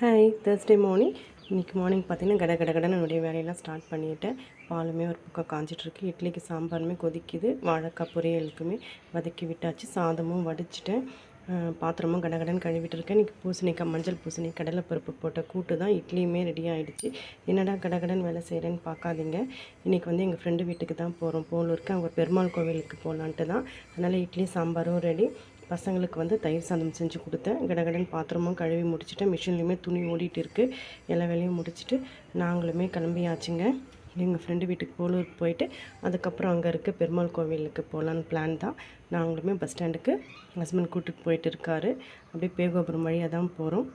Hi Thursday morning இன்றைக்கி morning பார்த்தீங்கன்னா கட கட கடன்னு என்னுடைய வேலையெல்லாம் ஸ்டார்ட் பண்ணிட்டேன் பாலுமே ஒரு பக்கம் காஞ்சிட்ருக்கு இட்லிக்கு சாம்பாருமே கொதிக்குது. வாழைக்காய் பொரியலுக்குமே வதக்கி விட்டாச்சு. சாதமும் வடிச்சிட்டேன். பாத்திரமும் கடகடன்னு கழுவிட்டு இருக்கேன் இன்றைக்கி பூசணிக்காய் மஞ்சள் பூசணி கடலைப்பருப்பு போட்ட கூட்டு தான் இட்லியுமே ரெடி ஆகிடுச்சு என்னடா கடகடன் வேலை செய்கிறேன்னு பார்க்காதீங்க. இன்றைக்கி வந்து எங்கள் ஃப்ரெண்டு வீட்டுக்கு தான் போகிறோம் போலூருக்கு அவங்க பெருமாள் கோவிலுக்கு போகலான்ட்டு தான். அதனால் இட்லி சாம்பாரும் ரெடி பசங்களுக்கு வந்து தயிர் சாதம் செஞ்சு கொடுத்தேன். கடகடன் பாத்திரமும் கழுவி முடிச்சுட்டேன் மிஷின்லேயுமே துணி ஓடிட்டு இருக்குது எல்லா வேலையும் முடிச்சுட்டு நாங்களுமே கிளம்பியாச்சுங்க. எங்கள் ஃப்ரெண்டு வீட்டுக்கு போலூருக்கு போயிட்டு அதுக்கப்புறம் அங்கே இருக்க பெருமாள் கோவிலுக்கு போகலான்னு பிளான் தான். நாங்களுமே பஸ் ஸ்டாண்டுக்கு ஹஸ்பண்ட் கூட்டுக்கு போயிட்டு இருக்காரு. அப்படியே பேகோபுரம் வழியாக தான் போகிறோம்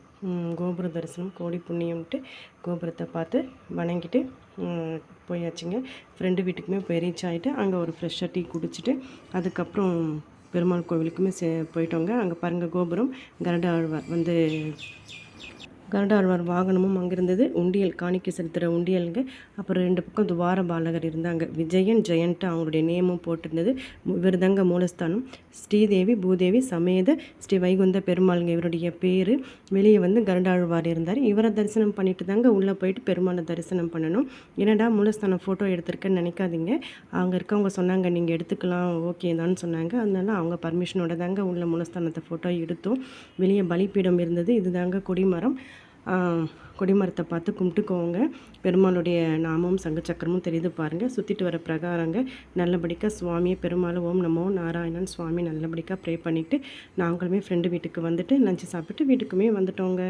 கோபுர தரிசனம் கோடி புண்ணியம்ட்டு கோபுரத்தை பார்த்து வணங்கிட்டு போயாச்சுங்க. ஃப்ரெண்டு வீட்டுக்குமே போய் ரீச் ஆகிட்டு அங்கே ஒரு ஃப்ரெஷ்ஷாக டீ குடிச்சிட்டு அதுக்கப்புறம் பெருமாள் கோவிலுக்குமே சே போயிட்டோங்க. அங்கே பாருங்கள் கோபுரம். கரண்ட ஆழ்வார் வந்து கருட ஆழ்வார் வாகனமும் அங்கே இருந்தது உண்டியல் காணிக்கை செலுத்துகிற உண்டியலுங்க. அப்புறம் ரெண்டு பக்கம் துவார பாலகர் இருந்தாங்க. விஜயன் ஜெயன்ட்டு அவங்களுடைய நேமும் போட்டிருந்தது. இவர் தாங்க மூலஸ்தானம். ஸ்ரீதேவி பூதேவி சமேத ஸ்ரீ வைகுந்த பெருமாளுங்க. இவருடைய பேர் வெளியே வந்து கருடாழ்வார் இருந்தார். இவரை தரிசனம் பண்ணிட்டு தாங்க உள்ளே போயிட்டு பெருமாளை தரிசனம் பண்ணணும். என்னடா மூலஸ்தானம் ஃபோட்டோ எடுத்திருக்கேன்னு நினைக்காதீங்க. அங்கே இருக்கவங்க சொன்னாங்க நீங்கள் எடுத்துக்கலாம் ஓகே தான் சொன்னாங்க. அதனால அவங்க பர்மிஷனோட தாங்க உள்ள மூலஸ்தானத்தை ஃபோட்டோ எடுத்தோம். வெளியே பலிப்பீடம் இருந்தது. இது தாங்க கொடிமரம். கொடிமரத்தை பார்த்து கும்பிட்டுக்கோங்க. பெருமாளுடைய நாமம் சங்கு சக்கரமும் தெரியுது பாருங்கள் சுற்றிட்டு வர பிரகாரங்க நல்லபடிக்காக சுவாமியை பெருமாள் ஓம் நமோ நாராயணன் சுவாமி நல்லபடிக்காக ப்ரே பண்ணிவிட்டு நாங்களுமே ஃப்ரெண்டு வீட்டுக்கு வந்துட்டு லஞ்சு சாப்பிட்டு வீட்டுக்குமே வந்துட்டோங்க.